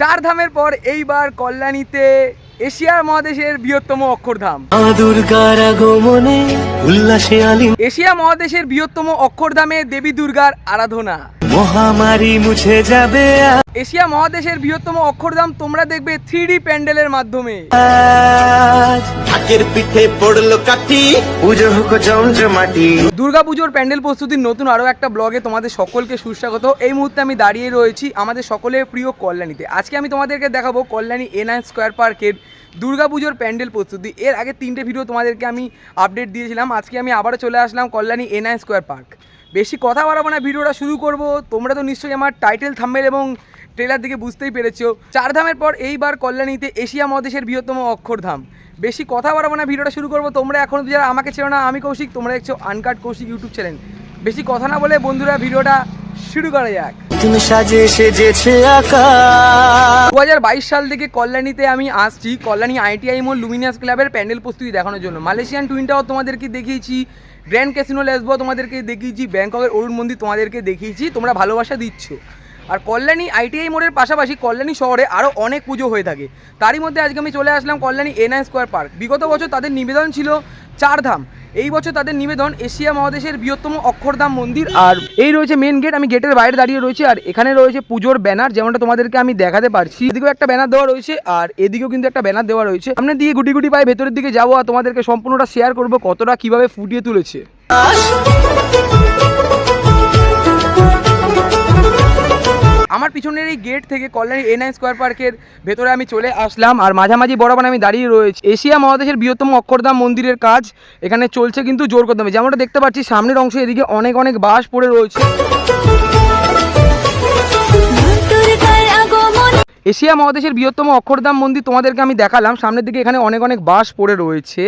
চার ধামের পর এইবার কল্যাণীতে এশিয়ার মহাদেশের বৃহত্তম অক্ষরধাম। এশিয়া মহাদেশের বৃহত্তম অক্ষরধামে দেবী দুর্গার আরাধনা। মহামারী মুছে যাবে এশিয়া মহাদেশের বৃহত্তম অক্ষরধাম তোমরা দেখবে থ্রি প্যান্ডেলের মাধ্যমে। আজ ঢাকের পিঠে পড়ল কাঠি। পুজো হোক জমজমাটি। দুর্গাপুজোর প্যান্ডেল প্রস্তুতির নতুন আরও একটা ব্লগে তোমাদের সকলকে সুস্বাগত। এই মুহূর্তে আমি দাঁড়িয়ে রয়েছি আমাদের সকলের প্রিয় কল্যাণীতে। আজকে আমি তোমাদেরকে দেখাবো কল্যাণী এনআই স্কোয়ার পার্কের দুর্গাপুজোর প্যান্ডেল প্রস্তুতি। এর আগে তিনটে ভিডিও তোমাদেরকে আমি আপডেট দিয়েছিলাম। আজকে আমি আবারও চলে আসলাম কল্যাণী এনআই স্কোয়ার পার্ক। বেশি কথা বাড়াবো না, ভিডিওটা শুরু করব। তোমরা তো নিশ্চয়ই আমার টাইটেল থাম্বেল এবং ট্রেলার দিকে বুঝতেই পেরেছ। চার ধামের পর এইবার কল্যাণীতে এশিয়া মহাদেশের বৃহত্তম অক্ষরধাম বেশি কথা বাড়াবো না, ভিডিওটা শুরু করব। তোমরা এখন যারা আমাকে চেনো না, আমি কৌশিক, তোমরা দেখছ আনকাট কৌশিক ইউটিউব চ্যানেল বেশি কথা না বলে বন্ধুরা, ভিডিওটা শুরু করা যাক। তুমি সাজে সেজেছে আকাশ। দু হাজার বাইশ সাল থেকে কল্যাণীতে আমি আসছি। কল্যাণী আইটিআই মোল লুমিনাস ক্লাবের প্যান্ডেল প্রস্তুতি দেখানোর জন্য। মালয়েশিয়ান টুইনটাও তোমাদেরকে দেখিয়েছি। গ্র্যান্ড ক্যাসিনো লেসবো তোমাদেরকে দেখিয়েছি। ব্যাংককের অরুণ মন্দির তোমাদেরকে দেখিয়েছি। তোমরা ভালোবাসা দিচ্ছ। আর কল্যাণী আইটিআই মোড়ের পাশাপাশি কল্যাণী শহরে আরও অনেক পুজো হয়ে থাকে। তারই মধ্যে আজকে আমি চলে আসলাম কল্যাণী এনআই স্কোয়ার পার্ক বিগত বছর তাদের নিবেদন ছিল চার ধাম এই বছর তাদের নিবেদন এশিয়া মহাদেশের বৃহত্তম অক্ষরধাম মন্দির। আর এই রয়েছে মেন গেট আমি গেটের বাইরে দাঁড়িয়ে রয়েছি। আর এখানে রয়েছে পুজোর ব্যানার যেমনটা তোমাদেরকে আমি দেখাতে পারছি। এদিকেও একটা ব্যানার দেওয়া রয়েছে, আর এদিকেও কিন্তু একটা ব্যানার দেওয়া রয়েছে। সামনের দিকে গুটি গুটি পায়ে ভেতরের দিকে যাব, আর তোমাদেরকে সম্পূর্ণটা শেয়ার করব কতটা কীভাবে ফুটিয়ে তুলেছে। আমার পিছনের এই গেট থেকে কল্যাণী এনআই স্কোয়ার পার্কের ভেতরে আমি চলে আসলাম। আর মাঝামাঝি বরাবর আমি দাঁড়িয়ে রয়েছি। এশিয়া মহাদেশের বৃহত্তম অক্ষরধাম মন্দিরের কাজ এখানে চলছে কিন্তু জোর কদমে। যেমনটা দেখতে পাচ্ছি, সামনের অংশ এদিকে অনেক অনেক বাস পড়ে রয়েছে। এশিয়া মহাদেশের বৃহত্তম অক্ষরধাম মন্দির তোমাদেরকে আমি দেখালাম। সামনের দিকে এখানে অনেক অনেক বাঁশ পড়ে রয়েছে।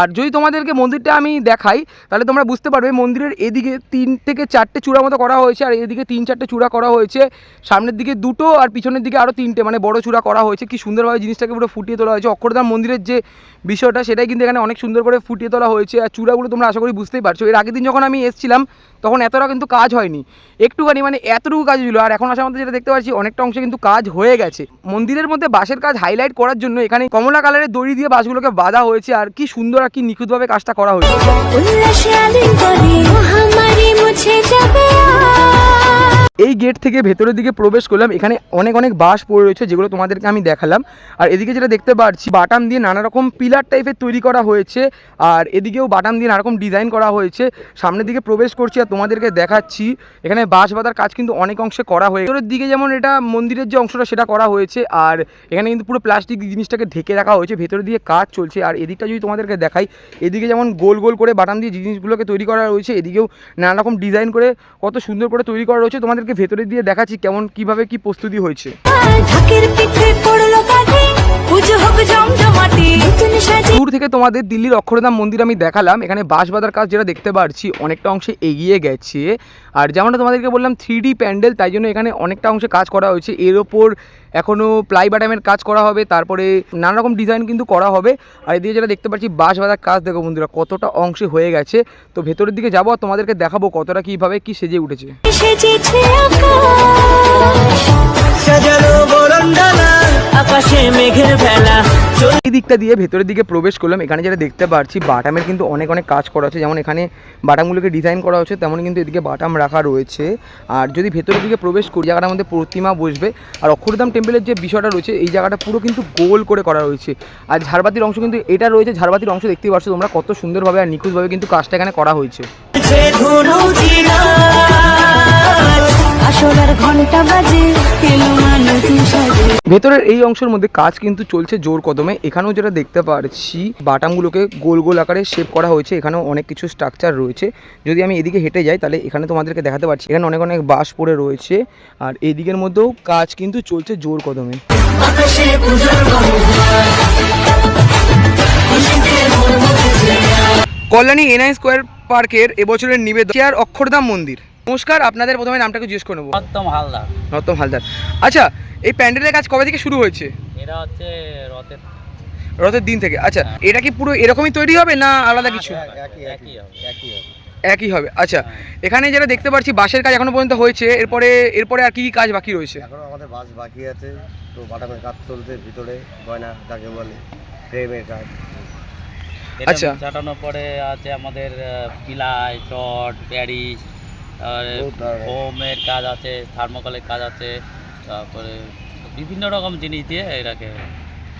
আর যদি তোমাদেরকে মন্দিরটা আমি দেখাই, তাহলে তোমরা বুঝতে পারবে মন্দিরের এদিকে তিন থেকে চারটে চূড়া মতো করা হয়েছে, আর এদিকে তিন চারটে চূড়া করা হয়েছে। সামনের দিকে দুটো আর পিছনের দিকে আরও তিনটে মানে বড় চূড়া করা হয়েছে। কি সুন্দরভাবে জিনিসটাকে পুরো ফুটিয়ে তোলা হয়েছে। অক্ষরধাম মন্দিরের যে বিষয়টা, সেটাই কিন্তু এখানে অনেক সুন্দর করে ফুটিয়ে তোলা হয়েছে। আর চূড়াগুলো তোমরা আশা করি বুঝতেই পারছ। এর আগের দিন যখন আমি এসেছিলাম, তখন এতটা কিন্তু কাজ হয়নি। একটুখানি মানে এতটুকু কাজ ছিল। আর এখন আসার মধ্যে যেটা দেখতে পাচ্ছি, অনেকটা অংশে কিন্তু কাজ হয়ে গেছে। মন্দিরের মধ্যে বাঁশের কাজ হাইলাইট করার জন্য এখানে কমলা কালারের দড়ি দিয়ে বাঁশগুলোকে বাঁধা হয়েছে আর কি সুন্দর আর কি নিখুঁতভাবে কাজটা করা হয়েছে। এই গেট থেকে ভেতরের দিকে প্রবেশ করলাম। এখানে অনেক অনেক বাঁশ পড়ে রয়েছে, যেগুলো তোমাদেরকে আমি দেখালাম। আর এদিকে যেটা দেখতে পাচ্ছি বাটাম দিয়ে নানা রকম পিলার টাইপের তৈরি করা হয়েছে। আর এদিকেও বাটাম দিয়ে নানা রকম ডিজাইন করা হয়েছে। সামনের দিকে প্রবেশ করছি আর তোমাদেরকে দেখাচ্ছি। এখানে বাঁশ বাঁধার কাজ কিন্তু অনেক অংশে করা হয়েছে ভেতরের দিকে যেমন এটা মন্দিরের যে অংশটা, সেটা করা হয়েছে। আর এখানে কিন্তু পুরো প্লাস্টিক জিনিসটাকে ঢেকে রাখা হয়েছে। ভেতরের দিকে কাজ চলছে। আর এদিকটা যদি তোমাদেরকে দেখাই, এদিকে যেমন গোল গোল করে বাটাম দিয়ে জিনিসগুলোকে তৈরি করা রয়েছে, এদিকেও নানা রকম ডিজাইন করে কত সুন্দর করে তৈরি করা রয়েছে। তোমাদেরকে ভেতরে দিয়ে দেখাচ্ছি কেমন কীভাবে কি প্রস্তুতি হয়েছে। ঢাকের পিঠে পড়ল পুজো হোক জমজমাটি। দূর থেকে তোমাদের দিল্লির অক্ষরধাম মন্দির আমি দেখালাম। এখানে বাঁশ বাঁধার কাজ যেটা দেখতে পাচ্ছি অনেকটা অংশে এগিয়ে গেছে। আর যেমনটা তোমাদেরকে বললাম থ্রি ডি প্যান্ডেল তাই জন্য এখানে অনেকটা অংশে কাজ করা হয়েছে। এর ওপর এখনও প্লাই বাটামের কাজ করা হবে তারপরে নানা রকম ডিজাইন কিন্তু করা হবে। আর এদিকে যেটা দেখতে পাচ্ছি বাঁশ বাঁধার কাজ দেখো বন্ধুরা কতটা অংশে হয়ে গেছে। তো ভেতরের দিকে যাব আর তোমাদেরকে দেখাবো কতটা কীভাবে কি সেজে উঠেছে। সেজেছে আকাশ। সাজানো বরণডালা আকাশে মেঘের ভেলা এই দিকটা দিয়ে ভেতরের দিকে প্রবেশ করলাম। এখানে যেটা দেখতে পাচ্ছি বাটামের কিন্তু অনেক অনেক কাজ করা আছে। যেমন এখানে বাটামগুলোকে ডিজাইন করা হচ্ছে তেমন কিন্তু এদিকে বাটাম রাখা রয়েছে। আর যদি ভেতরের দিকে প্রবেশ করি জায়গাটার মধ্যে প্রতিমা বসবে। আর অক্ষরধাম টেম্পলের যে বিষয়টা রয়েছে এই জায়গাটা পুরো কিন্তু গোল করে করা রয়েছে। আর ঝাড়বাতির অংশ কিন্তু এটা রয়েছে ঝাড়বাতির অংশ দেখতেই পাচ্ছ তোমরা কত সুন্দরভাবে আর নিখুঁতভাবে কিন্তু কাজটা এখানে করা হয়েছে। ধনু ঘণ্টা বাজে এলো মানুষ সাজে ভেতরের এই অংশের মধ্যে কাজ কিন্তু চলছে জোর কদমে। এখানেও যেটা দেখতে পারছি বাটামগুলোকে গোল গোল আকারে শেপ করা হয়েছে। এখানেও অনেক কিছু স্ট্রাকচার রয়েছে। যদি আমি এদিকে হেঁটে যাই তাহলে এখানে তোমাদেরকে দেখাতে পারছি। এখানে অনেক অনেক বাঁশ পড়ে রয়েছে। আর এই দিকের মধ্যেও কাজ কিন্তু চলছে জোর কদমে। কল্যাণী এনআই স্কোয়ার পার্কের এবছরের নিবেদন। অক্ষরধাম মন্দির। নমস্কার আপনাদের প্রথমে নামটাকে জিজ্ঞেস করে নেব। সত্যম হালদার। নর্তম হালদার। আচ্ছা এই প্যান্ডেলের কাজ কবে থেকে শুরু হয়েছে? এরা হচ্ছে রথের রথের দিন থেকে। আচ্ছা এটা কি পুরো এরকমই তৈরি হবে না আলাদা কিছু? একই হবে একই হবে। একই হবে। আচ্ছা এখানে যেটা দেখতে পাচ্ছি বাসের কাজ এখনও পর্যন্ত হয়েছে। এরপরে এরপরে আর কি কি কাজ বাকি রয়েছে? এখনও আমাদের বাস বাকি আছে। তো বাটামের কাজ চলছে ভিতরে গয়না যাকে বলে ফ্রেমের কাজ। আচ্ছা। চাটানোর পরে আছে আমাদের পিলাই চট প্যারিস ধরনের। ফোমের কাজ আছে থার্মোকলের কাজ আছে তারপরে বিভিন্ন রকম জিনিস দিয়ে এটাকে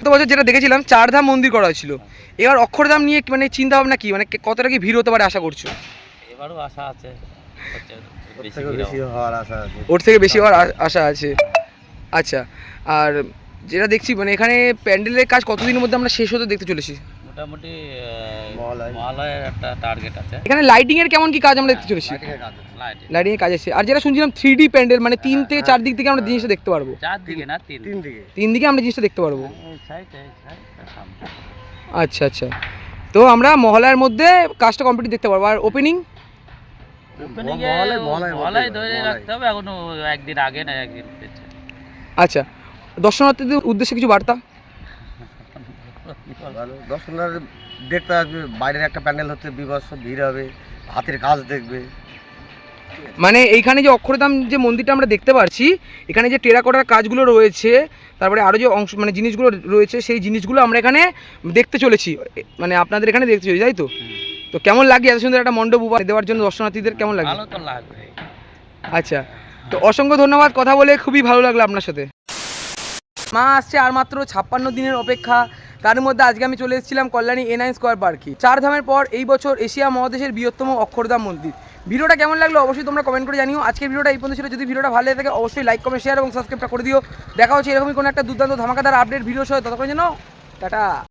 গত বছর যেটা দেখেছিলাম চারধাম মন্দির করা হয়েছিল। এবার অক্ষরধাম নিয়ে মানে চিন্তা ভাবনা কি? মানে কতটা কি ভিড় হতে পারে আশা করছ? এবারও আশা আছে। ওর থেকে বেশি হওয়ার আশা আছে। ওর থেকে বেশি হওয়ার আ- আশা আছে। আচ্ছা আর যেটা দেখছি মানে এখানে প্যান্ডেলের কাজ কতদিনের মধ্যে আমরা শেষ হতে দেখতে চলেছি? মোটামুটি মহালয়ের একটা টার্গেট আছে। এখানে লাইটিং এর কেমন কি কাজ আমরা দেখতে চলেছি। লাইটিং এর কাজ আছে আর যেটা শুনছিলাম থ্রি ডি প্যান্ডেল মানে তিন থেকে চার দিক থেকে আমরা জিনিসটা দেখতে পারব। চার দিকে না তিন তিন দিকে। তিন দিকে আমরা জিনিসটা দেখতে পারব। আচ্ছা আচ্ছা। তো আমরা মহলার মধ্যে কাজটা কমপ্লিট দেখতে পারব। আর ওপেনিং আচ্ছা। দর্শনার্থীদের উদ্দেশ্যে কিছু বার্তা? ভালো দর্শনার দেখতে আসবে বাইরের একটা প্যান্ডেল হচ্ছে বিভৎস ভিড় হবে হাতের কাজ দেখবে। মানে এইখানে যে অক্ষরধাম যে মন্দিরটা আমরা দেখতে পাচ্ছি এখানে যে টেরাকোটার কাজগুলো রয়েছে তারপরে আরও যে অংশ মানে জিনিসগুলো রয়েছে সেই জিনিসগুলো আমরা এখানে দেখতে চলেছি। মানে আপনাদের এখানে দেখতে চলেছি তাই তো? তো কেমন লাগে এত সুন্দর একটা মণ্ডপ উপহার দেওয়ার জন্য দর্শনার্থীদের কেমন লাগে? আচ্ছা তো অসংখ্য ধন্যবাদ কথা বলে খুবই ভালো লাগল আপনার সাথে। মা আসছে আর মাত্র ছাপ্পান্ন দিনের অপেক্ষা তার মধ্যে আজকে আমি চলে এসেছিলাম কল্যাণী এন এনআই স্কোয়ার পার্কে চার ধামের পর এই বছর এশিয়া মহাদেশের বৃহত্তম অক্ষরধাম মন্দির। ভিডিওটা কেমন লাগল অবশ্যই তোমরা কমেন্ট করে জানিও। আজকের ভিডিওটা এই পর্যন্ত ছিল। যদি ভিডিওটা ভালো লাগে থাকে, অবশ্যই লাইক কমেন্ট শেয়ার এবং সাবস্ক্রাইবটা করে দিও। দেখা হচ্ছে এরকমই কোনো একটা দুর্দান্ত ধামাকাদার আপডেট ভিডিও সহ। ততক্ষণ যেন, টাটা।